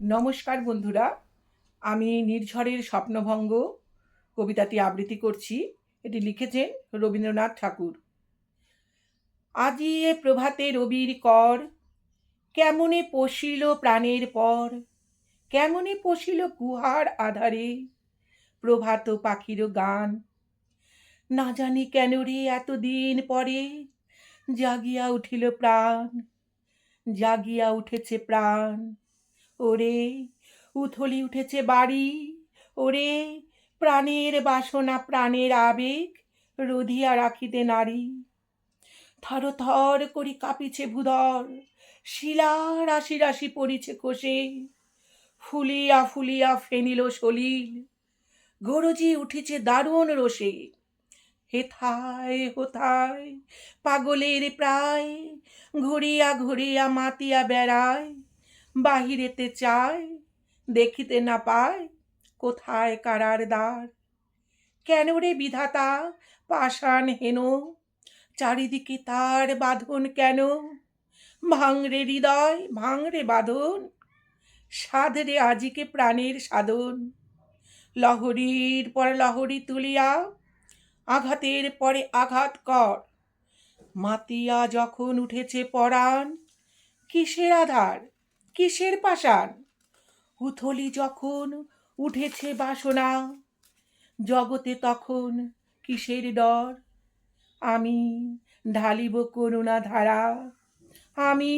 নমস্কার বন্ধুরা, আমি নির্ঝরের স্বপ্নভঙ্গ কবিতাটি আবৃত্তি করছি। এটি লিখেছেন রবীন্দ্রনাথ ঠাকুর। আজি এ প্রভাতে রবির কর, কেমনে পশিল প্রাণের পর, কেমনে পশিল গুহার আধারে, প্রভাত পাখির গান। না জানি কেন রে এতদিন পরে জাগিয়া উঠিল প্রাণ, জাগিয়া উঠেছে প্রাণ। ওরে, উথলি উঠেছে বাড়ি। ওরে, প্রাণের বাসনা, প্রাণের আবেগ রোধিয়া রাখিতে নারী। থর থর করি কাঁপিছে ভূধর শিলা রাশি রাশি পড়িছে কোষে। ফুলিয়া ফুলিয়া ফেনিল সলিল, গরজি উঠিছে দারুণ রোষে। হেথায় হোথায় পাগলের প্রায়, ঘুরিয়া ঘুরিয়া মাতিয়া বেড়ায়। বাহিরেতে চায়, দেখিতে না পায় কোথায় কারার দ্বার। কেন রে বিধাতা পাষাণ হেন? চারিদিকে তার বাঁধন কেন? ভাঙরে হৃদয়, ভাঙরে বাঁধন। সাধরে আজিকে প্রাণের সাধন। লহরীর পর লহরী তুলিয়া, আঘাতের পরে আঘাত কর। মাতিয়া যখন উঠেছে পরাণ, কিসের আধার? কিসের পাষাণ? উথলি যখন উঠেছে বাসনা, জগতে তখন কিসের ডর? আমি ঢালিব করুণা ধারা, আমি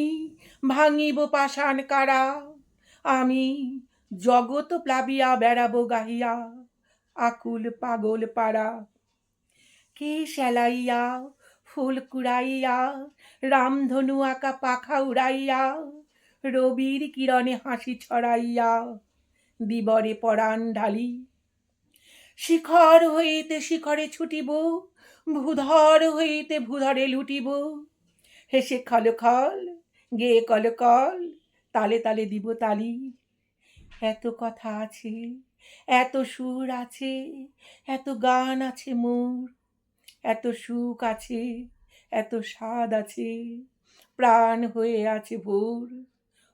ভাঙিব পাষাণ কারা? আমি জগৎ প্লাবিয়া বেড়াবো গাহিয়া, আকুল পাগল পাড়া। কে সেলাইয়া ফুল কুড়াইয়া, রামধনু আঁকা পাখা উড়াইয়া রবির কিরণে হাসি ছড়াইয়া দিবরে পরাণ ঢালি। শিখর হইতে শিখরে ছুটিব, ভূধর হইতে ভূধরে লুটিব। হেসে খল খল গেয়ে কল কল, তালে তালে দিব তালি। এত কথা আছে, এত সুর আছে, এত গান আছে মোর। এত সুখ আছে, এত স্বাদ আছে, প্রাণ হয়ে আছে ভোর।